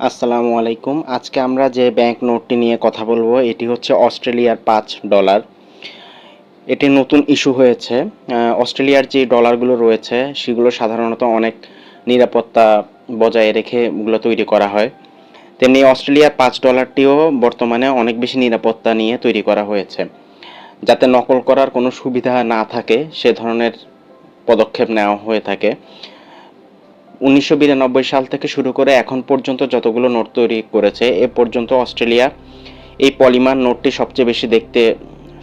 আসসালামু আলাইকুম। আজকে আমরা যে ব্যাংক নোটটি নিয়ে কথা বলব, এটি হচ্ছে অস্ট্রেলিয়ার পাঁচ ডলার এটি নতুন ইস্যু হয়েছে। অস্ট্রেলিয়ার যে ডলারগুলো রয়েছে, সেগুলো সাধারণত অনেক নিরাপত্তা বজায় রেখে এগুলো তৈরি করা হয়। তেমনি অস্ট্রেলিয়ার পাঁচ ডলারটিও বর্তমানে অনেক বেশি নিরাপত্তা নিয়ে তৈরি করা হয়েছে। যাতে নকল করার কোনো সুবিধা না থাকে, সে ধরনের পদক্ষেপ নেওয়া হয়ে থাকে। উনিশশো বিরানব্বই সাল থেকে শুরু করে এখন পর্যন্ত যতগুলো নোট তৈরি করেছে, এ পর্যন্ত অস্ট্রেলিয়া এই পলিমার নোটটি সবচেয়ে বেশি দেখতে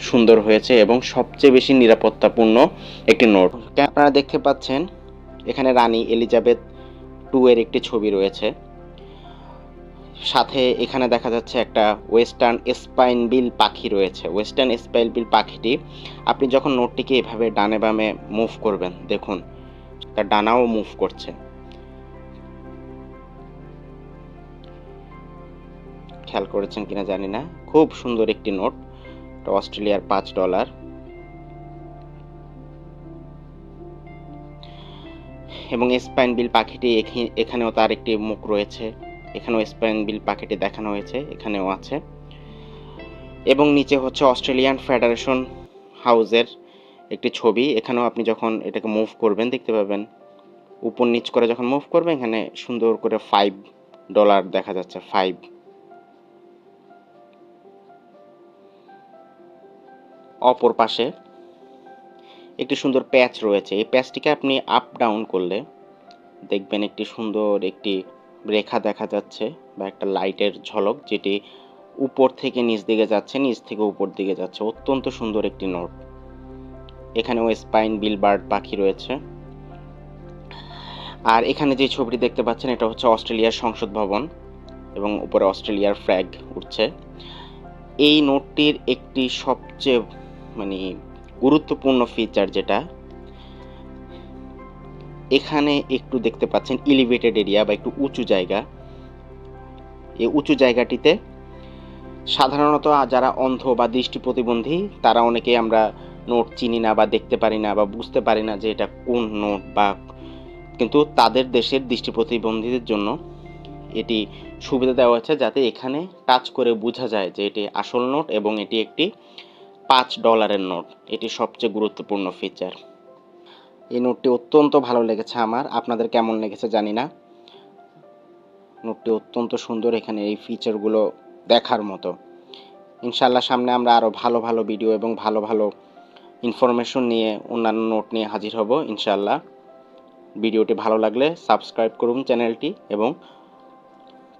সুন্দর হয়েছে এবং সবচেয়ে বেশি নিরাপত্তাপূর্ণ একটি নোট। আপনারা দেখতে পাচ্ছেন, এখানে রানী এলিজাবেথ টু এর একটি ছবি রয়েছে। সাথে এখানে দেখা যাচ্ছে একটা ওয়েস্টার্ন স্পাইন বিল পাখি রয়েছে। ওয়েস্টার্ন স্পাইন বিল পাখিটি, আপনি যখন নোটটিকে এভাবে ডানে বামে মুভ করবেন, দেখুন, তার ডানাও মুভ করছে। খেয়াল করেছেন কিনা জানি না। খুব সুন্দর একটি নোট, অস্ট্রেলিয়ার পাঁচ ডলার। এবং স্পাইন বিল পাখিটি এখি- এখানেও তার একটি মুখ রয়েছে। এখানেও স্পাইন বিল পাখিটি দেখানো হয়েছে, এখানেও আছে। এবং নিচে হচ্ছে অস্ট্রেলিয়ান ফেডারেশন হাউজের একটি ছবি। এখানেও আপনি যখন এটাকে মুভ করবেন, দেখতে পাবেন। উপর নিচ করে যখন মুভ করবেন, এখানে সুন্দর করে ফাইভ ডলার দেখা যাচ্ছে ফাইভ অপর পাশে একটি সুন্দর প্যাচ রয়েছে। এই প্যাচটিকে আপনি আপ ডাউন করলে দেখবেন একটি সুন্দর একটি রেখা দেখা যাচ্ছে বা একটা লাইটের ঝলক যেটি উপর থেকে নিচ দিকে যাচ্ছে, নিচ থেকে উপর দিকে যাচ্ছে। অত্যন্ত সুন্দর একটি নোট এখানেও স্পাইন বিলবার্ড পাখি রয়েছে। আর এখানে যে ছবিটি দেখতে পাচ্ছেন, এটা হচ্ছে অস্ট্রেলিয়ার সংসদ ভবন এবং উপরে অস্ট্রেলিয়ার ফ্ল্যাগ উঠছে। এই নোটটির একটি সবচেয়ে মানে গুরুত্বপূর্ণ ফিচার যেটা, এখানে একটু দেখতে পাচ্ছেন এলিভেটেড এরিয়া বা একটু উঁচু জায়গা। এই উঁচু জায়গাটিতে সাধারণত যারা অন্ধ বা দৃষ্টি প্রতিবন্ধী, তারা অনেকেই আমরা নোট চিনি না বা দেখতে পারি না বা বুঝতে পারি না যে এটা কোন নোট বা কিন্তু তাদের দেশের দৃষ্টি প্রতিবন্ধীদের জন্য এটি সুবিধা দেওয়া হয়েছে যাতে এখানে টাচ করে বোঝা যায় যে এটি আসল নোট এবং এটি একটি পাঁচ ডলারের নোট। এটি সবচেয়ে গুরুত্বপূর্ণ ফিচার এই নোটটি অত্যন্ত ভালো লেগেছে আমার। আপনাদের কেমন লেগেছে জানি না। নোটটি অত্যন্ত সুন্দর এখানে এই ফিচারগুলো দেখার মতো। ইনশাল্লাহ সামনে আমরা আরও ভালো ভালো ভিডিও এবং ভালো ভালো ইনফরমেশন নিয়ে, অন্যান্য নোট নিয়ে হাজির হব ইনশাল্লাহ ভিডিওটি ভালো লাগলে সাবস্ক্রাইব করুন চ্যানেলটি এবং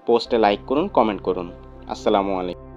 পোস্টে লাইক করুন কমেন্ট করুন। আসসালামু আলাইকুম।